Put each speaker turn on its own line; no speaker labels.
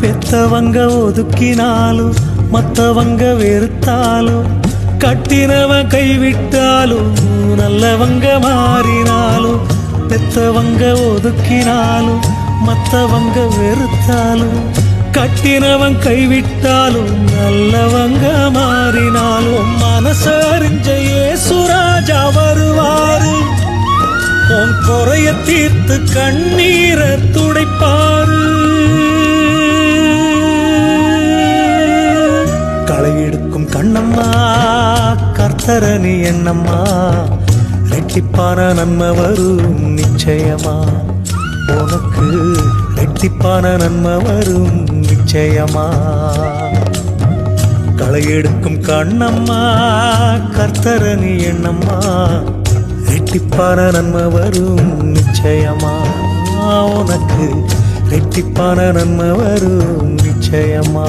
பெத்தவங்க ஒதுக்கினாலும் மத்தவங்க வெறுத்தாலும் கட்டினவன் கைவிட்டாலும் நல்லவங்க மாறினாலும் பெத்தவங்க ஒதுக்கினாலும் மத்தவங்க வெறுத்தாலும் கட்டினவன் கைவிட்டாலும் நல்லவங்க மாறினாலும் மனசறிஞ்ச ஏசுராஜா வருவாரு. உன் குறைய தீர்த்து கண்ணீர துணி களை கண்ணம்மா கர்த்தரணி என்னம்மா? ரெட்டிப்பான நன்மை வரும் நிச்சயமா? உனக்கு ரெட்டிப்பான நன்மை வரும் நிச்சயமா? களை எடுக்கும் கண்ணம்மா கர்த்தரணி எண்ணம்மா ரெட்டிப்பான நன்மை வரும் நிச்சயமா? உனக்கு ரெட்டிப்பான நன்மை வரும் நிச்சயமா?